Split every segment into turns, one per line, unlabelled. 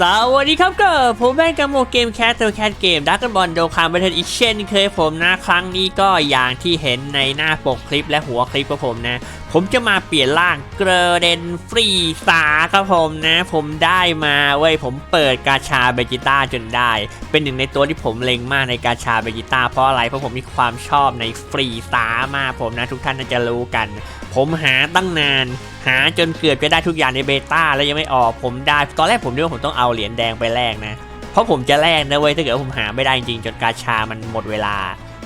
สวัสดีครับก็ผมแบงกัมโมเกมแคสเตอร์แคสเกมดักกันบอลโดคามเบันเทนอีกเช่นเคยผมนะ ครั้งนี้ก็อย่างที่เห็นในหน้าปกคลิปและหัวคลิปของผมนะ ผมจะมาเปลี่ยนร่างเกรเดนฟรีสาครับผมนะ ผมได้มาเว้ยผมเปิดกาชาเบจิต้าจนได้ เป็นหนึ่งในตัวที่ผมเล็งมากในกาชาเบจิต้าเพราะอะไรเพราะผมมีความชอบในฟรีสามากผมนะทุกท่านน่าจะรู้กัน ผมหาตั้งนาน หาจนเกือบจะได้ทุกอย่างในเบต้าแล้วยังไม่ออกผมได้ ตอนแรกผมนึกว่าผมต้องเอาเหรียญแดงไปแลกนะเพราะผมจะแลกนะเว้ยถ้าเกิดว่าผมหาไม่ได้จริงจนกาชามันหมดเวลา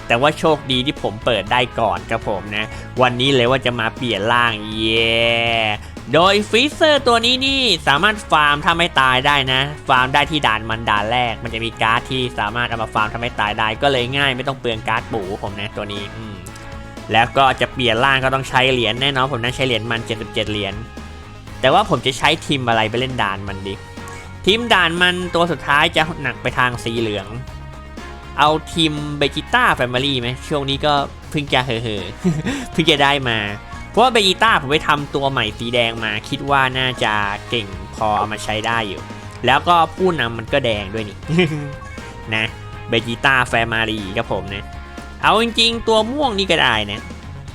แต่ว่าโชคดีที่ผมเปิดได้ก่อนครับผมนะ วันนี้เลยว่าจะมาเปลี่ยนร่างเย้โดยฟรีเซอร์ตัวนี้นี่สามารถฟาร์มถ้าไม่ตายได้นะ ฟาร์มได้ที่ด่านมันด่านแรก มันจะมีการ์ดที่สามารถเอามาฟาร์มทำให้ตายได้ก็เลยง่าย ไม่ต้องเปลืองการ์ดปูผมนะตัวนี้อืแล้วก็จะเปลี่ยนร่างก็ต้องใช้เหรียญแน่นอนผมน่าใช้เหรียญมัน 77 เหรียญแต่ว่าผมจะใช้ทีมอะไรไปเล่นด่านมันดิทีมด่านมันตัวสุดท้ายจะหนักไปทางสีเหลือง เอาทีมเบจิต้าแฟมิลี่ไหมช่วงนี้ก็เพิ่งจะเห่อเพิ่งจะได้มา เพราะว่าเบจิต้าผมไปทำตัวใหม่สีแดงมา คิดว่าน่าจะเก่งพอเอามาใช้ได้อยู่ แล้วก็ผู้นำมันก็แดงด้วยนี่นะเบจิต้าแฟมิลี่ครับผมนะ เอาจริงๆ ตัวม่วงนี่ก็ได้นะ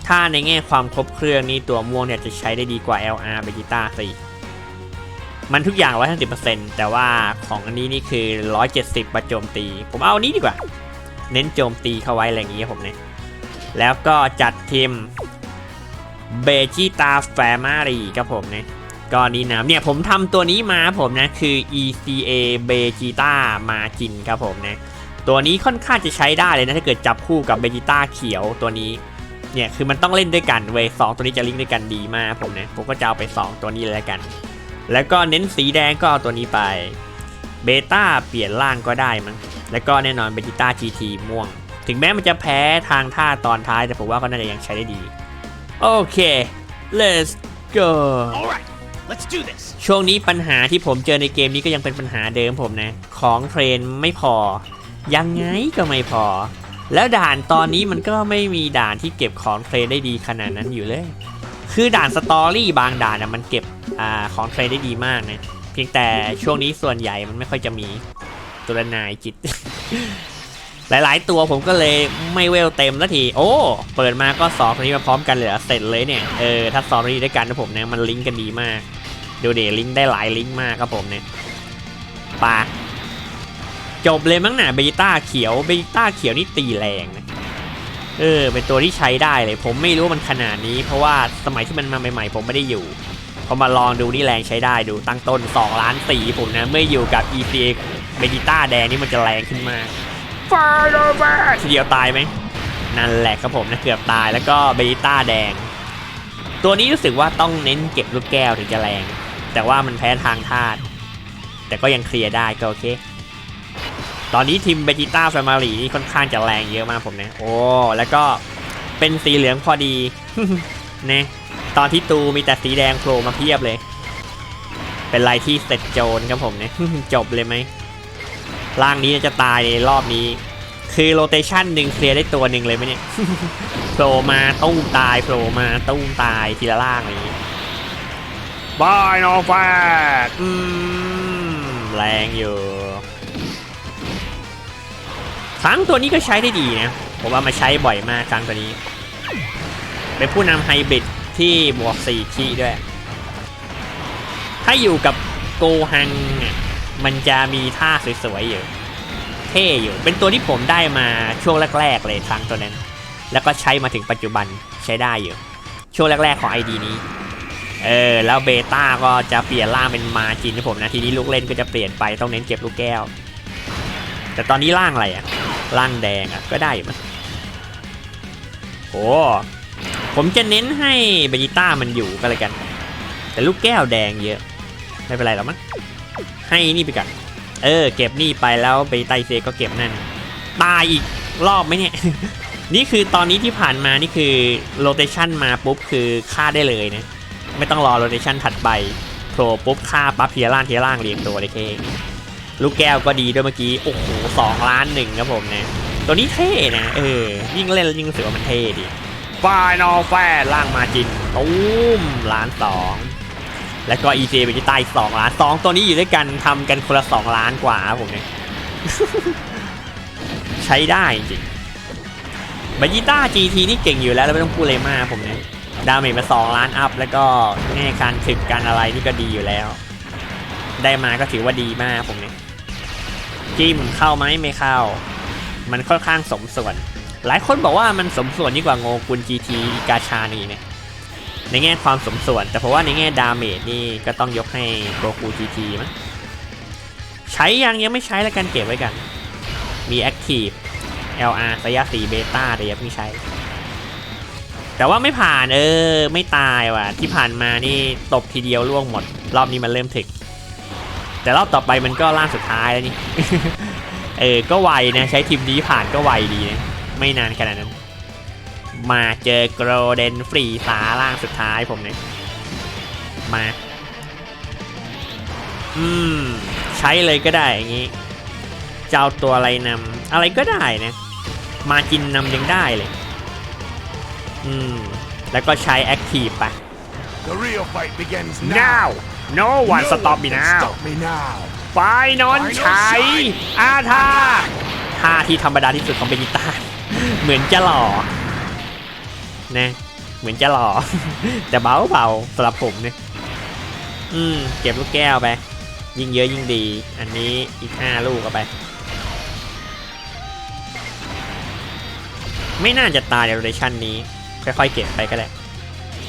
ถ้าในแง่ความครบเครื่องนี่ตัวม่วงเนี่ยจะใช้ได้ดีกว่า LR เบจิต้าสิ มันทุกอย่าง150%แต่ว่าของอันนี้นี่คือ170ประโจมตี ผมเอาอันนี้ดีกว่า เน้นโจมตีเข้าไว้อะไรอย่างงี้ครับผมเนี่ยแล้วก็จัดทีมเบจิตาแฟมารีครับผมเนี่ยก็นี่นะเนี่ยผมทำตัวนี้มาผมนะคือ ECA เบจิต้ามาจินครับผมนะตัวนี้ค่อนข้างจะใช้ได้เลยนะ ถ้าเกิดจับคู่กับเบจิต้าเขียวตัวนี้ เนี่ยคือมันต้องเล่นด้วยกันเวสองตัวนี้จะลิงก์ด้วยกันดีมากผมนะผมก็จะเอาไป 2 ตัวนี้เลยกัน แล้วก็เน้นสีแดงก็เอาตัวนี้ไปเบต้าเปลี่ยนร่างก็ได้มั้งแล้วก็แน่นอนเบจิต้า GT ม่วง ถึงแม้มันจะแพ้ทางท่าตอนท้ายแต่ผมว่าก็น่าจะยังใช้ได้ดี โอเค let's go
All right, let's do this.
ช่วงนี้ปัญหาที่ผมเจอในเกมนี้ก็ยังเป็นปัญหาเดิมผมนะ ของเทรนไม่พอ ยังไงก็ไม่พอ แล้วด่านตอนนี้มันก็ไม่มีด่านที่เก็บของเทรนได้ดีขนาดนั้นอยู่เลย คือด่านสตอรี่บางด่านนะมันเก็บอ่าของเทรนได้ดีมากนะ เพียงแต่ช่วงนี้ส่วนใหญ่มันไม่ค่อยจะมีตุลนายจิต หลายๆ ตัวผมก็เลยไม่เวลเต็มแล้วที โอ้ เปิดมาก็สองตัวนี้มาพร้อมกันเลยเหรอเสร็จเลยเนี่ย เออถ้าสองตัวนี้ด้วยกันนะผมเนี่ยมันลิงก์กันดีมากดูเดลิงก์ได้หลายลิงก์มากครับผมเนี่ยปาจบเลยมั้งน่ะเบต้าเขียวเบต้าเขียวนี่ตีแรงนะ เออ เป็นตัวที่ใช้ได้เลย ผมไม่รู้ว่ามันขนาดนี้ เพราะว่าสมัยที่มันมาใหม่ๆ ผมไม่ได้อยู่พอมาลองดูนี่แรงใช้ได้ดูตั้งต้น 2 ล้านสีผมนะ เมื่ออยู่กับ ECA เบจิต้าแดงนี่มันจะแรงขึ้นมากฟาโรเวอร์ทีเดียวตายไหม นั่นแหละครับผมนะเกือบตายแล้วก็เบจิต้าแดง ตัวนี้รู้สึกว่าต้องเน้นเก็บลูกแก้วถึงจะแรง แต่ว่ามันแพ้ทางธาตุแต่ก็ยังเคลียร์ได้ก็โอเค ตอนนี้ทีมเบจิต้าแฟมิลี่นี่ค่อนข้างจะแรงเยอะมากผมนะ โอ้ แล้วก็เป็นสีเหลืองพอดีนะตอนที่ตูมีแต่สีแดงโผล่มาเพียบเลย เป็นไรที่เสร็จโจรครับผมเนี่ยจบเลยไหมร่างนี้จะตายในรอบนี้ คือโรเตชันหนึ่งเคลียร์ได้ตัวหนึ่งเลยไหมเนี่ยโผล่มาตุ้มตายโผล่มาตุ้มตายทีละล่างอะไรอย่างนี้บายนอฟาดแรงอยู่ ครั้งตัวนี้ก็ใช้ได้ดีนะผมว่ามาใช้บ่อยมากครั้งตัวนี้ เป็นผู้นำไฮบริดที่บวก4คีย์ด้วย ถ้าอยู่กับโกฮังมันจะมีท่าสวยๆอยู่ เท่อยู่ เป็นตัวที่ผมได้มาช่วงแรก ๆ เลยครั้งตัวนั้น แล้วก็ใช้มาถึงปัจจุบันใช้ได้อยู่ ช่วงแรก ๆ ของ ID นี้เออแล้วเบต้าก็จะเปลี่ยนร่างเป็นมาจินให้ผมนะทีนี้ลูกเล่นก็จะเปลี่ยนไปต้องเน้นเก็บลูกแก้ว แต่ตอนนี้ร่างอะไรอะ ร่างแดงอะก็ได้อยู่มั้งโอ้ผมจะเน้นให้เบจิต้ามันอยู่ก็แล้วกัน แต่ลูกแก้วแดงเยอะ ไม่เป็นไรหรอกมั้งให้นี่ไปก่อนเออ เก็บนี่ไปแล้วไปไตเซก็เก็บนั่น ตายอีกรอบไหมเนี่ย นี่คือตอนนี้ที่ผ่านมานี่คือโรเตชันมาปุ๊บคือฆ่าได้เลยนะ ไม่ต้องรอโรเตชันถัดไปโผล่ปุ๊บฆ่าปั๊บเทียร่างเทียร่างเรียงตัวเลยเค ลูกแก้วก็ดีด้วยเมื่อกี้ โอ้โหสองล้านหนึ่งครับผมนะตัวนี้เท่นะเออยิ่งเล่นยิ่งรู้สึกว่ามันเท่ดีฟายนอแฟร์ล่างมาจินตูมล้านสองแล้วก็ EJ เบจิต้าอีก2ล้านสองตัวนี้อยู่ด้วยกันทำกันคนละ2ล้านกว่าครับผมเนี่ยใช้ได้จริงเบจิต้า GT นี่เก่งอยู่แล้ว แล้วไม่ต้องพูดเลยมากผมเนี่ยดาเมจมา2ล้านอัพ แล้วก็แง่การถึกการอะไรนี่ก็ดีอยู่แล้ว ได้มาก็ถือว่าดีมากผมเนี่ย จิ้มเข้าไหมไม่เข้า มันค่อนข้างสมส่วน หลายคนบอกว่ามันสมส่วนยิ่งกว่าโงกุล GT กาชานี่เนี่ยในแง่ความสมส่วน แต่เพราะว่าในแง่ดาเมจนี่ก็ต้องยกให้โกคู GT มั้งใช้ยังยังไม่ใช้แล้วกันเก็บไว้กัน มี Active LR ระยะ4เบต้าแต่ยังไม่ใช้ แต่ว่าไม่ผ่านเออ ไม่ตายว่ะ ที่ผ่านมานี่ตบทีเดียวล่วงหมด รอบนี้มันเริ่มถึก แต่รอบต่อไปมันก็ล่างสุดท้ายแล้วนี่ เออ ก็ไวนะ ใช้ทีมนี้ผ่านก็ไวดีนะ ไม่นานขนาดนั้น มาเจอโกลเด้นฟรีสาล่างสุดท้ายผมเนี่ย มา อืม ใช้เลยก็ได้อย่างงี้จะเอาตัวอะไรนำอะไรก็ได้นะ มาจินนำยังได้เลย อืม แล้วก็ใช้แอคทีฟไป
The real fight begins
now no one stop me now
Stop me now.
ไฟนอนใช้อาธาท่าที่ธรรมดาที่สุดของเบนิต้าเหมือนจะหล่อนะเหมือนจะหล่อแต่เบาเบาๆสำหรับผมเนี่ยอืมเก็บลูกแก้วไป ยิ่งเยอะยิ่งดี อันนี้อีกห้าลูกเอาไป ไม่น่าจะตายในโรเทชันนี้ ค่อยๆเก็บไปก็ได้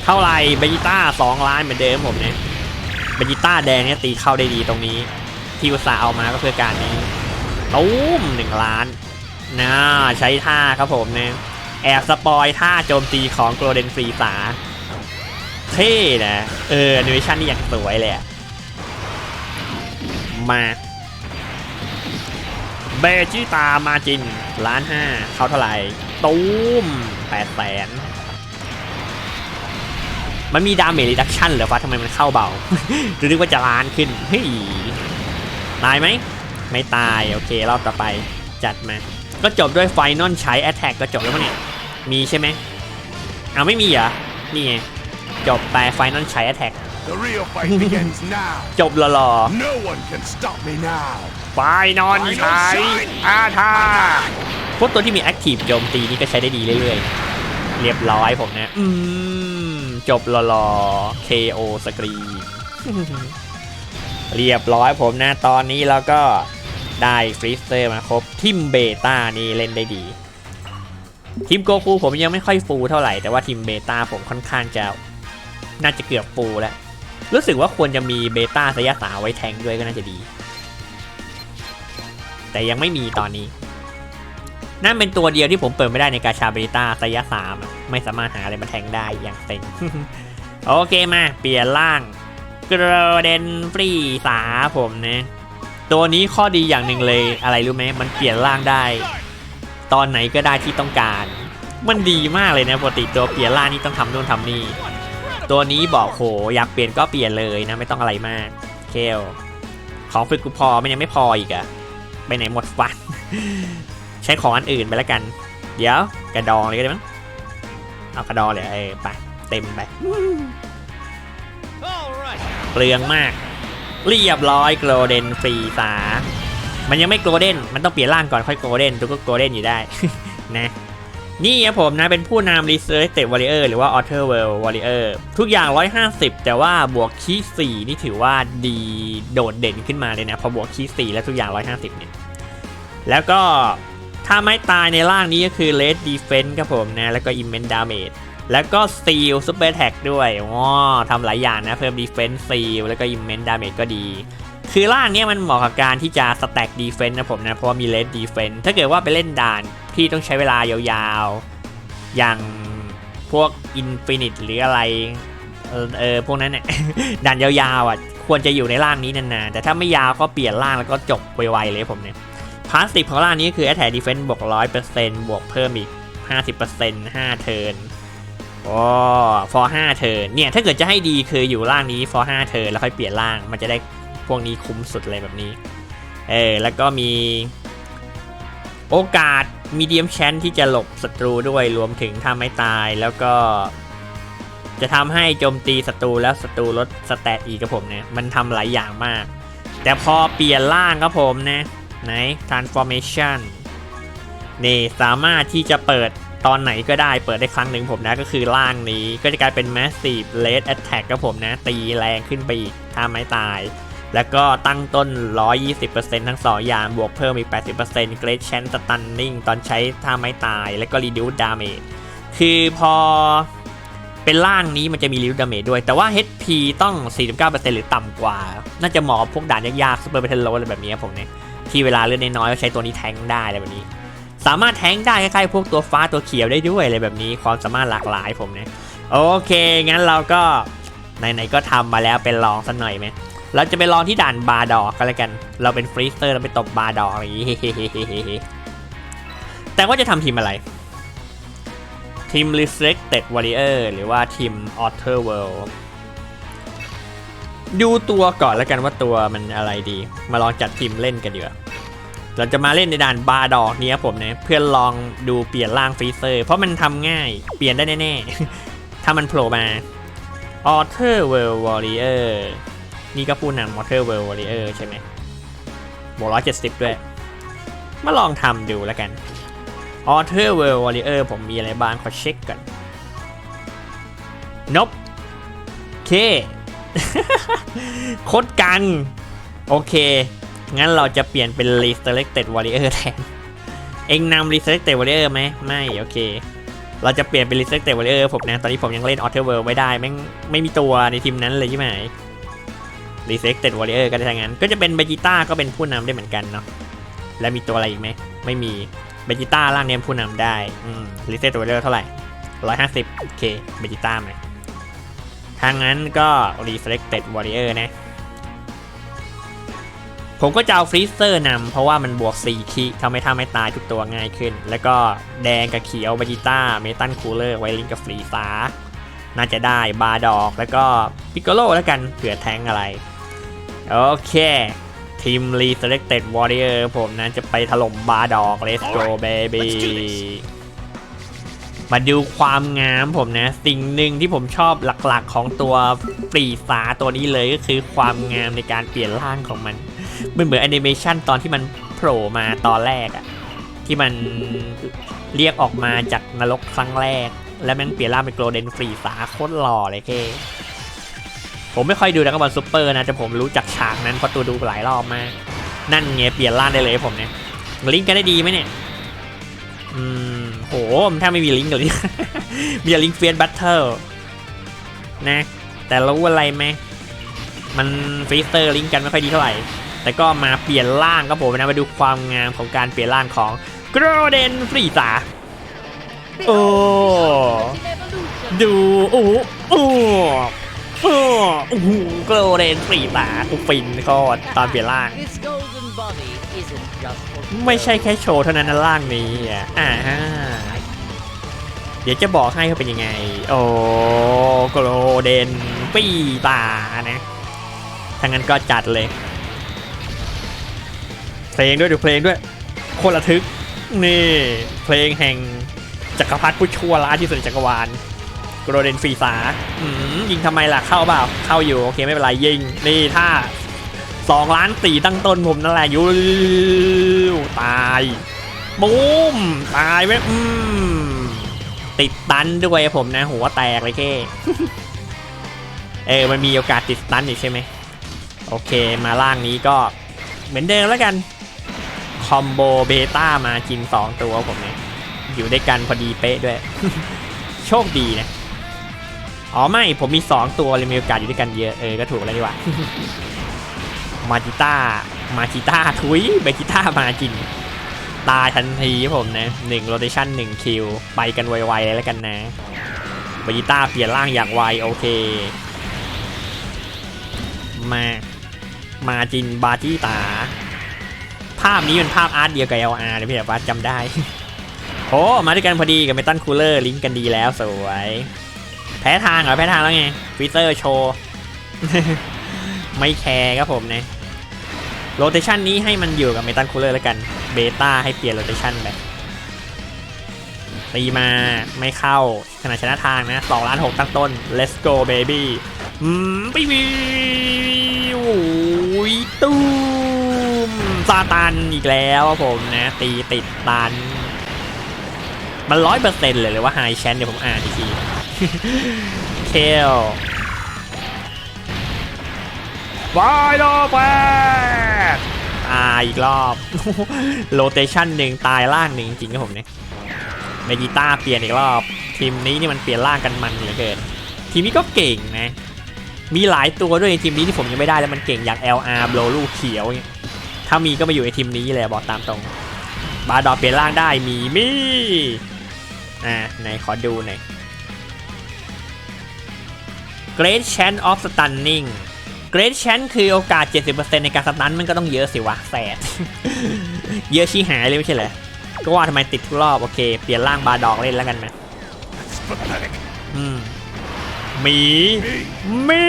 เท่าไหร่เบจิต้าสองล้านเหมือนเดิมผมเนี่ย เบจิต้าแดงเนี่ยตีเข้าได้ดีตรงนี้ ที่อุตส่าห์เอามาก็เพื่อการนี้ตุ้มหนึ่งล้านน่าใช้ท่าครับผมเนี่ยแอบสปอยท่าโจมตีของโกลเด้นฟรีสาเท่นะเออแอนิเมชันนี่อย่างสวยเลยมาเบจิตามาจินล้านห้าเขาเท่าไหร่ ตุ้มแปดแสน มันมีดาเมจรีดักชั่นเหรอฟ้าทำไมมันเข้าเบาหรือนึกว่าจะล้านขึ้นเฮ้ยตายไหมไม่ตาย โอเค รอบต่อไปจัดมา ก็จบด้วยไฟนอลใช้ Attack ก็จบแล้วมั้งเนี่ย มีใช่ไหมเอาไม่มีเหรอ นี่ไง จบไปไฟนอลใช้ Attack
The real fight begins now.
จบหล่อ
No one can stop me now.
ๆไฟนอลใช้อาธาพวกตัวที่มี Active โจมตีนี่ก็ใช้ได้ดีเรื่อยๆ เรียบร้อยผมนะ อืม จบหล่อๆ KO สกรีเรียบร้อยผมนะ ตอนนี้เราก็ได้ฟรีสเตอร์มาครบทีมเบต้านี่เล่นได้ดี ทีมโกคูผมยังไม่ค่อยฟูเท่าไหร่ แต่ว่าทีมเบต้าผมค่อนข้างจะน่าจะเกือบฟูแล้ว รู้สึกว่าควรจะมีเบต้าสยะสาไว้แทงด้วยก็น่าจะดี แต่ยังไม่มีตอนนี้ นั่นเป็นตัวเดียวที่ผมเปิดไม่ได้ในกาชาเบต้าสยะสามไม่สามารถหาอะไรมาแทงได้อย่างเต็งโอเคมา เปลี่ยนร่างกระเด็นฟรีสาผมนะตัวนี้ข้อดีอย่างหนึ่งเลยอะไรรู้ไหมมันเปลี่ยนร่างได้ ตอนไหนก็ได้ที่ต้องการ มันดีมากเลยนะปกติตัวเปลี่ยนร่างนี่ต้องทำนู่นทำนี่ ตัวนี้บอกโหอยากเปลี่ยนก็เปลี่ยนเลยนะไม่ต้องอะไรมากเคลของฝึกกูพอมันยังไม่พออีกอะไปไหนหมดฟัน ใช้ของอันอื่นไปแล้วกัน เดี๋ยวกระดองเลยก็ได้มั้งเอากระดองเลยเออไปเต็มไป
All right.
เปลืองมาก เรียบร้อยโกลเด้นฟรีสามันยังไม่โกลเด้นมันต้องเปลี่ยนร่างก่อนค่อยโกลเด้นทุกก็โกลเด้นอยู่ได้นะนี่ครับผมนะเป็นผู้นำ Resurrected Warrior หรือว่า Outer World Warrior ทุกอย่าง 150 แต่ว่าบวกคีย์4นี่ถือว่าดีโดดเด่นขึ้นมาเลยนะ พอบวกคีย์4แล้วทุกอย่าง 150 เนี่ย แล้วก็ ถ้าไม่ตายในร่างนี้ก็คือ Red Defense ครับผมนะ แล้วก็ Immense Damage แล้วก็ Seal Super Attack ด้วยอ๋อทำหลายอย่างนะ เพิ่ม Defense Seal แล้วก็ Immense Damage ก็ดี คือร่างนี้มันเหมาะกับการที่จะ Stack Defense นะผมนะ เพราะว่ามี Red Defense ถ้าเกิดว่าไปเล่นด่านที่ต้องใช้เวลายาวๆ อย่างพวก Infinite หรืออะไร เออพวกนั้นเนี่ยด่านยาวๆอะควรจะอยู่ในร่างนี้นานๆ แต่ถ้าไม่ยาวก็เปลี่ยนร่างแล้วก็จบไวๆเลยผมเนี่ย พาสติฟของร่างนี้คือ Attack Defense บวก100%บวกเพิ่มอีก50% 5เทิร์นโอ้ for 5เทิร์นเนี่ยถ้าเกิดจะให้ดีคืออยู่ร่างนี้ for 5เทิร์นแล้วค่อยเปลี่ยนร่างมันจะได้พวกนี้คุ้มสุดเลยแบบนี้เออแล้วก็มีโอกาสมีเดียมแชนที่จะหลบศัตรูด้วยรวมถึงถ้าไม่ตายแล้วก็ จะทำให้โจมตีศัตรูแล้วศัตรูลดสแตทอีกครับผมเนี่ยมันทำหลายอย่างมาก แต่พอเปลี่ยนร่างครับผมนะ ไหน transformation นี่สามารถที่จะเปิดตอนไหนก็ได้เปิดได้ครั้งหนึ่งผมนะก็คือร่างนี้ก็จะกลายเป็น massive red attack ครับผมนะ ตีแรงขึ้นไปอีกถ้าไม่ตาย แล้วก็ตั้งต้น 120%ทั้ง2อย่างบวกเพิ่มอีก 80% Great Chance Stunning ตอนใช้ท่าไม้ตาย แล้วก็ Reduce Damage คือพอเป็นร่างนี้มันจะมี Reduce Damage ด้วย แต่ว่า HP ต้อง 49%หรือต่ำกว่า น่าจะเหมาะพวกด่านยากๆ Super Battle Road อะไรแบบนี้ครับผมเนี่ย ที่เวลาเลือดน้อยก็ใช้ตัวนี้แทงได้อะไรแบบนี้ สามารถแทงได้คล้ายๆพวกตัวฟ้าตัวเขียวได้ด้วยอะไรแบบนี้ความสามารถหลากหลายผมเนี่ยโอเค งั้นเราก็ไหนๆก็ทำมาแล้วเป็นลองสักหน่อยไหมเราจะไปลองที่ด่านบาร์ดอกก็แล้วกัน เราเป็นฟรีสเตอร์เราไปตบบาร์ดอกอะไรอย่างงี้แต่ว่าจะทำทีมอะไรทีม Restricted Warrior หรือว่าทีม Outer World ดูตัวก่อนแล้วกันว่าตัวมันอะไรดี มาลองจัดทีมเล่นกันดีกว่าเราจะมาเล่นในด่านบาร์ดอกนี้ครับผมนะเพื่อลองดูเปลี่ยนร่างฟรีเซอร์ เพราะมันทำง่ายเปลี่ยนได้แน่ๆ ถ้ามันโผล่มา Outer World Warrior นี่ก็ผู้นำ Outer World Warrior ใช่ไหมบวกร้อยเจ็ดสิบด้วย มาลองทำดูแล้วกัน Outer World Warrior ผมมีอะไรบ้างขอเช็คก่อนนบเค โคตรกันโอเค งั้นเราจะเปลี่ยนเป็น Resurrected Warrior แทน เองนำ Resurrected Warrior ไหมไม่ โอเค เราจะเปลี่ยนเป็น Resurrected Warrior ผมนะ ตอนนี้ผมยังเล่น Outer World ไม่ได้แม่งไม่มีตัวในทีมนั้นเลยใช่ไหม Resurrected Warrior ก็ได้ทั้งนั้น ก็จะเป็นเบจิต้าก็เป็นผู้นำได้เหมือนกันเนาะ แล้วมีตัวอะไรอีกไหม ไม่มี เบจิต้าร่างเนี้ยผู้นำได้ อืม Resurrected Warrior เท่าไหร่150โอเค เบจิต้าไหม ทางนั้นก็ Resurrected Warrior นะ ผมก็จะเอาฟรีเซอร์นำเพราะว่ามันบวก 4 คีทำให้ท่าไม่ตายทุกตัวง่ายขึ้น แล้วก็แดงกับเขียวบาจิต้า เมตันคูลเลอร์ ไวลิงกับฟรีฟ้า น่าจะได้บาร์ดอกแล้วก็ปิกโกโลแล้วกันเผื่อแทงอะไร โอเคทีม Resurrected Warrior ผมนะจะไปถล่มบาร์ดอก Let's go baby มาดูความงามผมนะ สิ่งหนึ่งที่ผมชอบหลักๆของตัวปรีฟ้าตัวนี้เลยก็คือความงามในการเปลี่ยนร่างของมันมันเหมือนแอนิเมชันตอนที่มันโผล่มาตอนแรกอะที่มันเรียกออกมาจากนรกครั้งแรก แล้วแม่งเปลี่ยนร่างเป็นโกลเด้นฟรีฟ้าโคตรหล่อเลยเคผมไม่ค่อยดูดักบอลซูเปอร์นะแต่ผมรู้จักฉากนั้นเพราะตัวดูหลายรอบมาก นั่นไงเปลี่ยนร่างได้เลยผมเนี่ยลิงก์กันได้ดีไหมเนี่ย อืม โหมันแทบไม่มีลิงก์เลยมีแต่ลิงก์เฟียสบัตเทิลนะ แต่รู้อะไรไหมมันฟรีสเตอร์ลิงก์กันไม่ค่อยดีเท่าไหร่ แต่ก็มาเปลี่ยนร่างครับผมนะมาดูความงามของการเปลี่ยนร่างของโกลเด้นฟรีตาโอ้ดูโอ้โหโอ้โหโอ้โหโกลเด้นฟรีตากูฟินโคตรตอนเปลี่ยนร่าง ไม่ใช่แค่โชว์เท่านั้นนะร่างนี้อะอ่าฮะเดี๋ยวจะบอกให้เขาเป็นยังไง โอ้โกลเดนฟรีตานะถ้างั้นก็จัดเลย เพลงด้วยดูเพลงด้วย โคนระทึก นี่ เพลงแห่งจักรพรรดิผู้ชั่วร้ายที่สุดในจักรวาลโกลเดนฟรีสาอืมยิงทำไมล่ะเข้าเปล่าเข้าอยู่ โอเคไม่เป็นไรยิง นี่ถ้า สองล้านสี่ตั้งต้นผมนั่นแหละยูตายบูมตายเว้ยอืมติดตันด้วยผมนะ หัวแตกเลยแค่เออมันมีโอกาสติดตันอีกใช่ไหมโอเคมาล่างนี้ก็เหมือนเดิมแล้วกัน คอมโบเบต้ามาจินสองตัวผมเนี่ยอยู่ด้วยกันพอดีเป๊ะด้วย โชคดีนะอ๋อไม่ผมมี2ตัวเลยมีโอกาสอยู่ด้วยกันเยอะเออก็ถูกแล้วดีกว่า มาจิต้า มาจิต้าทุยเบจิต้ามาจินตายทันทีครับผมนะหนึ่งโรเตชันหนึ่งคิว ไปกันไวๆเลยแล้วกันนะเบจิต้าเปลี่ยนร่างอย่างไวโอเค มา มาจินบาจิตา ภาพนี้เป็นภาพอาร์ตเดียวกับ LR เลยพี่แบบว่าจำได้ โอ้มาด้วยกันพอดีกับเมตันคูลเลอร์ลิงก์กันดีแล้วสวย แพ้ทางเหรอแพ้ทางแล้วไงฟิเซอร์โชว์ ไม่แคร์ครับผมนะโรเตชันนี้ให้มันอยู่กับเมตันคูลเลอร์แล้วกันเบต้าให้เปลี่ยนโรเตชันไปตีมาไม่เข้าขนาดชนะทางนะ2ล้าน6ตั้งต้น let's go baby อืมไปวิวโอ้ยตูมซาตันอีกแล้วครับผมนะ ตีติดตัน มันร้อยเปอร์เซ็นต์เลยเลยว่าไฮแชนเดี๋ยวผมอ่านอีกทีเคล บายโลแปดตาอีกรอบโรเตชันหนึ่งตายล่างหนึ่งจริงๆครับผมเนี่ยเมจิต้าเปลี่ยนอีกรอบ ทีมนี้นี่มันเปลี่ยนล่างกันมันเหลือเกิน ทีมนี้ก็เก่งนะ มีหลายตัวด้วยในทีมนี้ที่ผมยังไม่ได้แล้วมันเก่งอย่าง LR โบลูเขียวเนี่ยถ้ามีก็มาอยู่ในทีมนี้เลยบอกตามตรง บาดอเปลี่ยนร่างได้มีมีอ่าไหนขอดูหน่อย Great Chance of Stunning Great Chance คือโอกาส 70%ในการสตันมันก็ต้องเยอะสิวะแสดเยอะชี้หายเลยไม่ใช่เหรอ ก็ว่าทำไมติดทุกรอบ โอเค เปลี่ยนร่างบาดอกเล่นแล้วกันนะ
It's pathetic.
อืมหมีหมี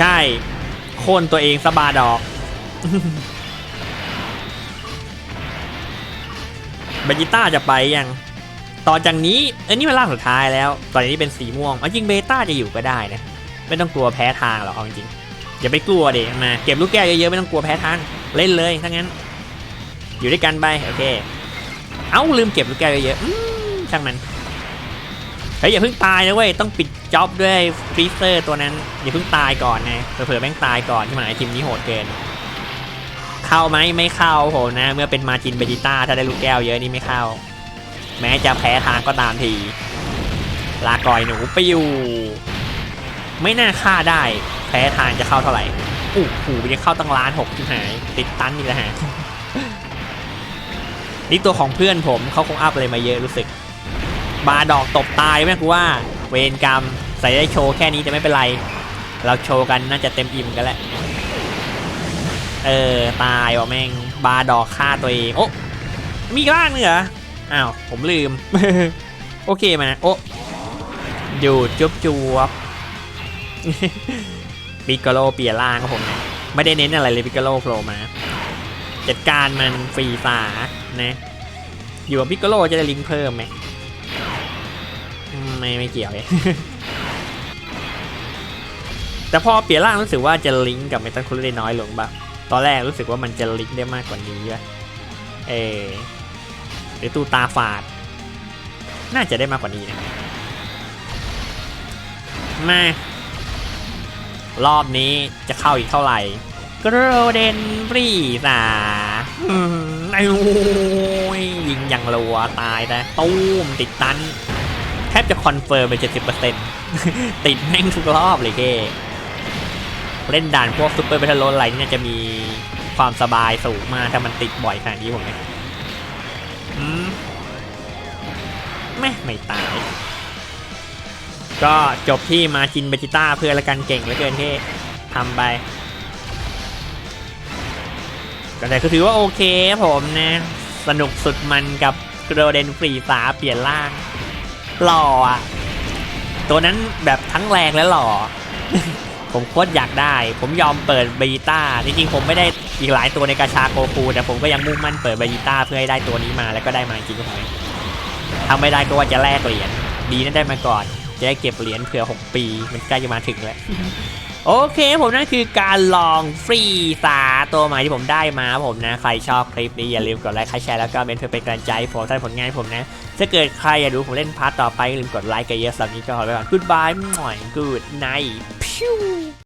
ใช่ โค่นตัวเองสบาดอกเบจิต้าจะไปยัง ต่อจากนี้อันนี้เป็นร่างสุดท้ายแล้วตอนนี้เป็นสีม่วงเอาจริงเบต้าจะอยู่ก็ได้นะไม่ต้องกลัวแพ้ทางหรอกเอาจริงๆอย่าไปกลัวเด็มาเก็บลูกแก้วเยอะๆไม่ต้องกลัวแพ้ทางเล่นเลยถ้างั้น อยู่ด้วยกันไปโอเค เอ้าลืมเก็บลูกแก้วเยอะๆช่างมันเฮ้ยอย่าเพิ่งตายนะเว้ยต้องปิดจ็อบด้วยฟรีเซอร์ตัวนั้นอย่าเพิ่งตายก่อนนะเผื่อแม่งตายก่อนที่มันไอทีมนี้โหดเกินเข้าไหมไม่เข้าผมนะ เมื่อเป็นมาจินเบจิต้าถ้าได้ลูกแก้วเยอะนี่ไม่เข้า แม้จะแพ้ทางก็ตามที ลาก่อยหนูไปอยู่ไม่น่าฆ่าได้ แพ้ทางจะเข้าเท่าไหร่อู้หูยังเข้าตั้งล้านหกที่หาย ติดตันนี่แหละฮะนี่ตัวของเพื่อนผมเขาคงอัพอะไรมาเยอะรู้สึก บาดอกตบตายแม่กูว่า เวรกรรมใส่ได้โชว์แค่นี้จะไม่เป็นไร เราโชว์กันน่าจะเต็มอิ่มกันแหละ เออ ตายว่ะแม่ง บาดอกฆ่าตัวเอง โอ้มีร่างนึงเหรอ อ้าว ผมลืม โอเคมานะ โอ้อยู่จุ๊บจวบปิกโลเปียนร่างครับผมนะไม่ได้เน้นอะไรเลยปิกโลโผล่มา จัดการมันฟรีสานะ อยู่กับปิกโลจะได้ลิงเพิ่มไหมไม่ไม่เกี่ยวเลยแต่พอเปลี่ยนร่างรู้สึกว่าจะลิงก์กับเมตัลคูลได้น้อยลงบ้างตอนแรกรู้สึกว่ามันจะลิงก์ได้มากกว่านี้วะเอ หรือตูตาฝาด น่าจะได้มากกว่านี้นะมารอบนี้จะเข้าอีกเท่าไหร่กรเดนฟรีสาอืมไอ้โอ้ยยิงอย่างรัวตายนะตู้มติดตัน แทบจะคอนเฟิร์มไปเจ็ดสิบเปอร์เซ็นต์ติดแม่งทุกรอบเลยเก้เล่นด่านพวกซูเปอร์เบทโลนอะไรเนี่ยจะมีความสบายสูงมากถ้ามันติดบ่อยขนาดนี้ผมเนี่ย อืมไม่ไม่ตาย ก็จบที่มาจินเบจิต้าเพื่อละกันเก่งเหลือเกินเท่ทำไปแต่ก็ถือว่าโอเคผมนะ สนุกสุดมันกับโกลเดนฟรีสาเปลี่ยนร่าง หล่ออะ ตัวนั้นแบบทั้งแรงและหล่อ ผมโคตรอยากได้ ผมยอมเปิดเบจิต้าจริงๆผมไม่ได้ อีกหลายตัวในกาชาโกคูแต่ผมก็ยังมุ่งมั่นเปิดเบจิต้าเพื่อให้ได้ตัวนี้มาแล้วก็ได้มาจริงๆก็ผมทำไม่ได้ก็ว่าจะแลกเหรียญดีนั่นได้มาก่อน จะได้เก็บเหรียญเผื่อ 6 ปี มันใกล้จะมาถึงแล้วโอเคผมนั่นคือการลองฟรีสาตัวใหม่ที่ผมได้มาผมนะ ใครชอบคลิปนี้อย่าลืมกดไลค์แชร์แล้วก็เป็นเพื่อเป็นกำลังใจผมท่านผลงานให้ผมนะ ถ้าเกิดใครอยากดูผมเล่นพาร์ทต่อไปอย่าลืมกดไลค์กันเยอะสำหรับนี้ก็ขอไปก่อน goodbye หน่อย good night พิว